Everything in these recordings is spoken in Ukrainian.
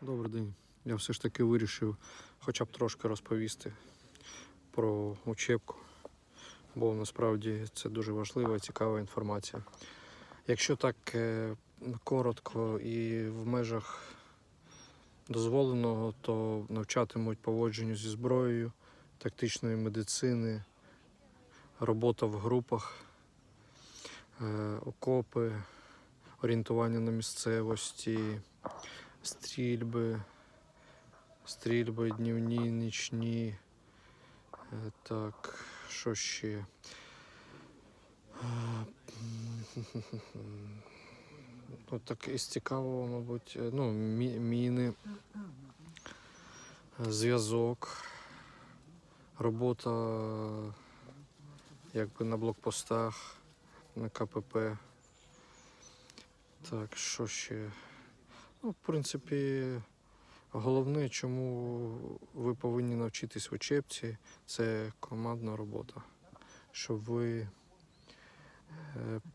Добрий день. Я все ж таки вирішив хоча б трошки розповісти про учебку, бо насправді це дуже важлива і цікава інформація. Якщо так е, коротко і в межах дозволеного, то навчатимуть поводженню зі зброєю, тактичної медицини, робота в групах, е, окопи, орієнтування на місцевості, стрільби, стрільби днівні, нічні. Е, Так, що ще? Е, Ну, так із цікавого, мабуть, е, ну, мі- міни, е, зв'язок, робота якби на блокпостах, на КПП. Так, що ще? Ну, в принципі, головне, чому ви повинні навчитись в учебці, це командна робота. Щоб ви е,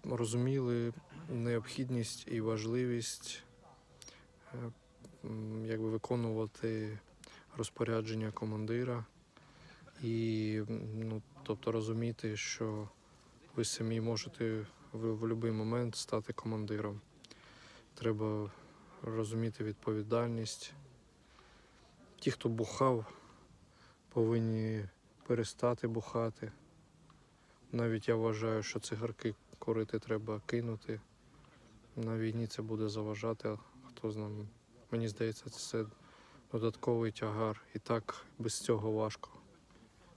розуміли необхідність і важливість е, якби виконувати розпорядження командира і ну, тобто розуміти, що ви самі можете в, будь-який момент стати командиром. Треба розуміти відповідальність. Ті, хто бухав, повинні перестати бухати. Навіть я вважаю, що цигарки курити треба кинути. На війні це буде заважати, хто знає. Мені здається, це додатковий тягар. І так без цього важко.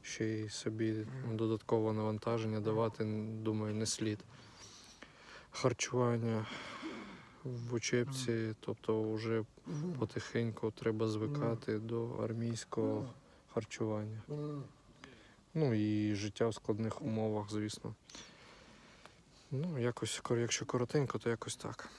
Ще й собі додаткове навантаження давати, думаю, не слід. Харчування в учебці, тобто вже потихеньку треба звикати до армійського харчування. Ну і життя в складних умовах, звісно. Ну, якось, якщо коротенько, то якось так.